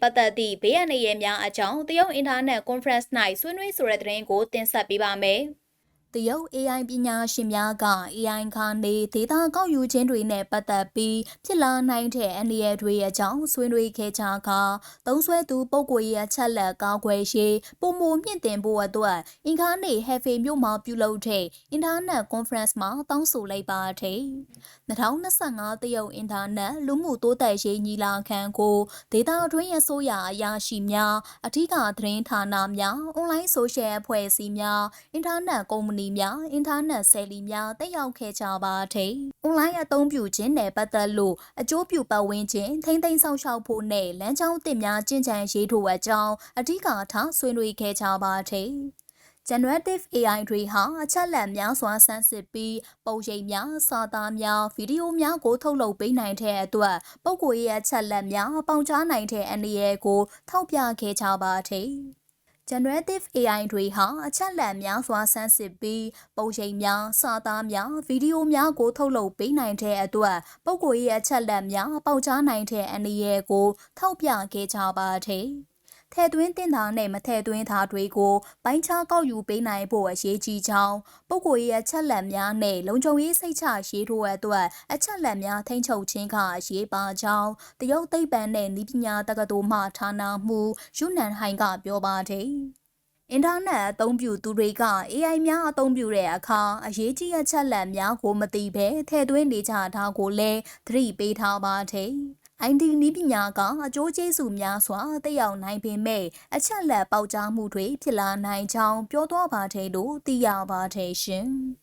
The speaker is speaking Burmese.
ပတ်သက်သည့်ဘေးအန္တရာယ်များအကြောင်းတရုတ်အင်တာနက်ကွန်ဖရင့်၌ဆွေးနွေးဆိုတဲ့သတင်းကိုတင်ဆက်ပေးပါမယ်။ တရုတ် AI ပညာရှင်များက AI ခါနေဒေတာကောက်ယူခြင်းတွေနဲ့ပတ်သက်ပြီးဖြစ်လာနိုင်တဲ့အန္တရာယ်တွေအကြောင်းဆွေးနွေးခဲ့ကြကသုံးဆွဲသူပုဂ္ဂိုလ်ရဲ့အချက်လက်ကောက်ွယ်ရှိပုံမမြင့်တင်ဖို့အတွက်အင်္ဂါနေ့ဟက်ဖေမြို့မှာပြုလုပ်တဲ့အင်တာနက်ကွန်ဖရင့်မှာတောင်းဆိုလိုက်ပါတယ်။2025တရုတ်အင်တာနက်လူမှုတိုးတက်ရေးညီလာခံကိုဒေတာတွင်းအစိုးရအရာရှိများအထူးသတင်းဌာနများအွန်လိုင်းဆိုရှယ်အဖွဲ့အစည်းများအင်တာနက်ကုမ္ပဏီလီများအင်တာနက်ဆယ်လီများတက်ရောက်ခဲ့ကြပါတဲ့။ online အသုံးပြုခြင်းနဲ့ပတ်သက်လို့အကျိုးပြုပတ်ဝန်းကျင်ထိမ့်သိမ်းဆောင်ရှောက်ဖို့နဲ့လမ်းကြောင်းသစ်များကျင့်ကြံရေးထို့အကြောင်းအဓိကထားဆွေးနွေးခဲ့ကြပါတဲ့။ generative AI တွေဟာအချက်လက်များစွာဆန်းစစ်ပြီးပုံရိပ်များစာသားများဗီဒီယိုများကိုထုတ်လုပ်ပေးနိုင်တဲ့အတွက်ပုံကိုရဲ့အချက်လက်များပေါင်ကြားနိုင်တဲ့အန္တရာယ်ကိုထောက်ပြခဲ့ကြပါတဲ့။ generative AI တွေဟာအချက်လက်များစွာဆန်းစစ်ပြီးပုံရိပ်များစာသားများဗီဒီယိုများကိုထုတ်လုပ်ပေးနိုင်တဲ့အတွက်ပုဂ္ဂိုလ်ရဲ့အချက်လက်များပေါက်ကြားနိုင်တဲ့အန္တရာယ်ကိုထောက်ပြခဲ့ကြပါတယ်။ ထဲသွင်းတင်တာနဲ့မထဲသွင်းတာတွေကိုပိုင်းခြားကောက်ယူပေးနိုင်ဖို့အရေးကြီးကြောင်းပုဂ္ဂိုလ်ရဲ့အချက်လက်များနဲ့လုံခြုံရေးစိတ်ချရေးထိုးအတွက်အချက်လက်များထိန်းချုပ်ခြင်းကအရေးပါကြောင်းတရုတ်သိပ္ပံနဲ့နည်းပညာတက္ကသိုလ်မှဌာနမှူးယူနန်ဟိုင်ကပြောပါတယ်။အင်တာနက်အသုံးပြုသူတွေက AI များအသုံးပြုတဲ့အခါအရေးကြီးအချက်လက်များကိုမသိဘဲထည့်သွင်းနေကြတာကိုလည်းသတိပေးထားပါတယ်။ ID နီးပညာကအကျိုးကျေးဇူးများစွာတက်ရောက်နိုင်ပေမဲ့အချက်လက်ပေါက်ကြားမှုတွေဖြစ်လာနိုင်ကြောင်းပြောသွားပါတယ်လို့သိရပါတယ်ရှင်။